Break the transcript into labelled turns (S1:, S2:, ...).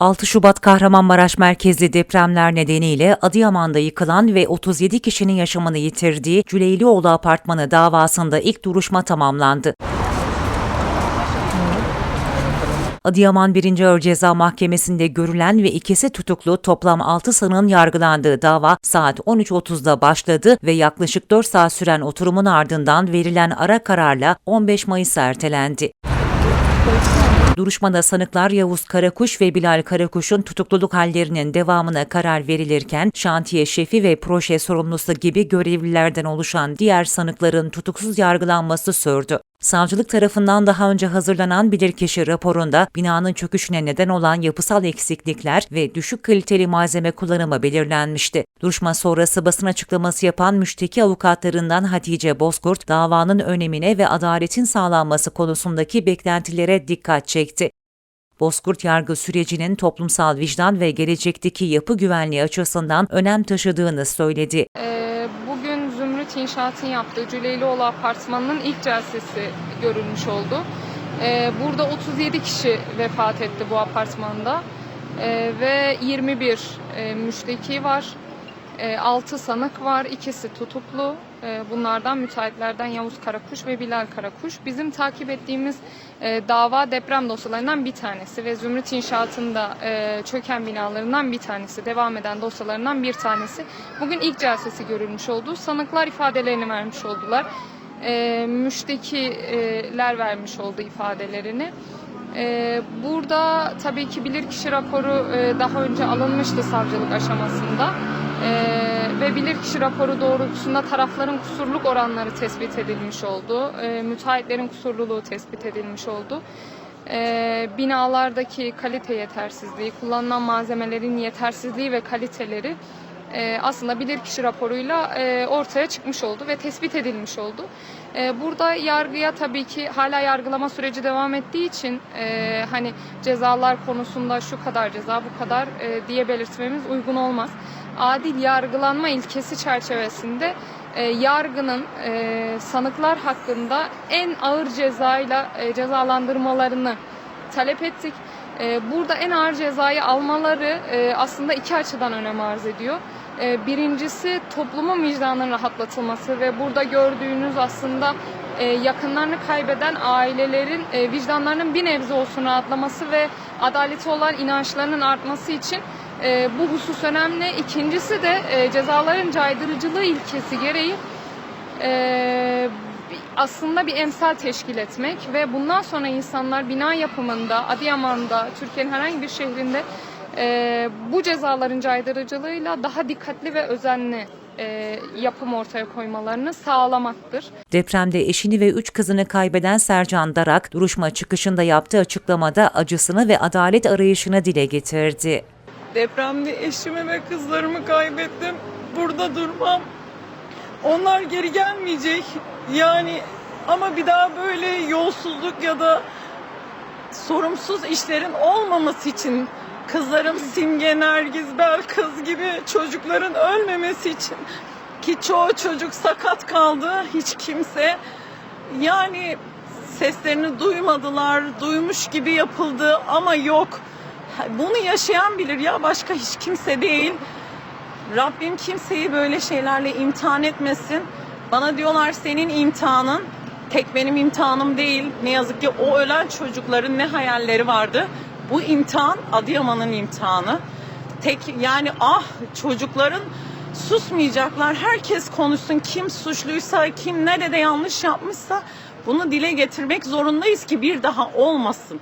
S1: 6 Şubat Kahramanmaraş merkezli depremler nedeniyle Adıyaman'da yıkılan ve 37 kişinin yaşamını yitirdiği Cüleylioğlu Apartmanı davasında ilk duruşma tamamlandı. Adıyaman 1. Ağır Ceza Mahkemesi'nde görülen ve ikisi tutuklu toplam 6 sanığın yargılandığı dava saat 13.30'da başladı ve yaklaşık 4 saat süren oturumun ardından verilen ara kararla 15 Mayıs'a ertelendi. Duruşmada sanıklar Yavuz Karakuş ve Bilal Karakuş'un tutukluluk hallerinin devamına karar verilirken şantiye şefi ve proje sorumlusu gibi görevlilerden oluşan diğer sanıkların tutuksuz yargılanması sürdü. Savcılık tarafından daha önce hazırlanan bilirkişi raporunda binanın çöküşüne neden olan yapısal eksiklikler ve düşük kaliteli malzeme kullanımı belirlenmişti. Duruşma sonrası basın açıklaması yapan müşteki avukatlarından Hatice Bozkurt, davanın önemine ve adaletin sağlanması konusundaki beklentilere dikkat çekti. Bozkurt yargı sürecinin toplumsal vicdan ve gelecekteki yapı güvenliği açısından önem taşıdığını söyledi.
S2: Ee, İnşaat'ın yaptığı Cüleylioğlu Apartmanı'nın ilk celsesi görülmüş oldu. Ee, Burada 37 kişi vefat etti bu apartmanda Ee, ve 21 e, müşteki var. 6 sanık var, ikisi tutuklu. Ee, Bunlardan müteahhitlerden Yavuz Karakuş ve Bilal Karakuş. Bizim takip ettiğimiz e, dava deprem dosyalarından bir tanesi ve Zümrüt İnşaat'ın da e, çöken binalarından bir tanesi, devam eden dosyalarından bir tanesi. Bugün ilk celsesi görülmüş oldu. Sanıklar ifadelerini vermiş oldular. E, müştekiler vermiş oldu ifadelerini. E, burada tabii ki bilirkişi raporu e, daha önce alınmıştı savcılık aşamasında. Ee, ve bilirkişi raporu doğrultusunda tarafların kusurluk oranları tespit edilmiş oldu. Ee, müteahhitlerin kusurluluğu tespit edilmiş oldu. Ee, binalardaki kalite yetersizliği, kullanılan malzemelerin yetersizliği ve kaliteleri e, aslında bilirkişi raporuyla e, ortaya çıkmış oldu ve tespit edilmiş oldu. E, burada yargıya tabii ki hala yargılama süreci devam ettiği için e, hani cezalar konusunda şu kadar ceza bu kadar diye belirtmemiz uygun olmaz. Adil yargılanma ilkesi çerçevesinde yargının sanıklar hakkında en ağır cezayla e, cezalandırmalarını talep ettik. Burada en ağır cezayı almaları aslında iki açıdan önem arz ediyor. E, Birincisi toplumun vicdanının rahatlatılması ve burada gördüğünüz aslında e, yakınlarını kaybeden ailelerin e, vicdanlarının bir nebze olsun rahatlaması ve adaleti olan inançlarının artması için e, bu husus önemli. İkincisi de cezaların caydırıcılığı ilkesi gereği aslında bir emsal teşkil etmek ve bundan sonra insanlar bina yapımında, Adıyaman'da, Türkiye'nin herhangi bir şehrinde e, bu cezaların caydırıcılığıyla daha dikkatli ve özenli e, yapım ortaya koymalarını sağlamaktır.
S1: Depremde eşini ve üç kızını kaybeden Sercan Darak, duruşma çıkışında yaptığı açıklamada acısını ve adalet arayışını dile getirdi.
S3: Depremde eşimi ve kızlarımı kaybettim. Burada durmam. Onlar geri gelmeyecek. Yani ama bir daha böyle yolsuzluk ya da sorumsuz işlerin olmaması için kızlarım Simge, Nergiz, Belkız gibi çocukların ölmemesi için ki çoğu çocuk sakat kaldı. Hiç kimse yani seslerini duymadılar, duymuş gibi yapıldı ama yok. Bunu yaşayan bilir ya başka hiç kimse değil. Rabbim kimseyi böyle şeylerle imtihan etmesin. Bana diyorlar senin imtihanın tek benim imtihanım değil. Ne yazık ki o ölen çocukların ne hayalleri vardı. Bu imtihan Adıyaman'ın imtihanı. Tek yani ah çocukların susmayacaklar. Herkes konuşsun. Kim suçluysa, kim nerede yanlış yapmışsa bunu dile getirmek zorundayız ki bir daha olmasın.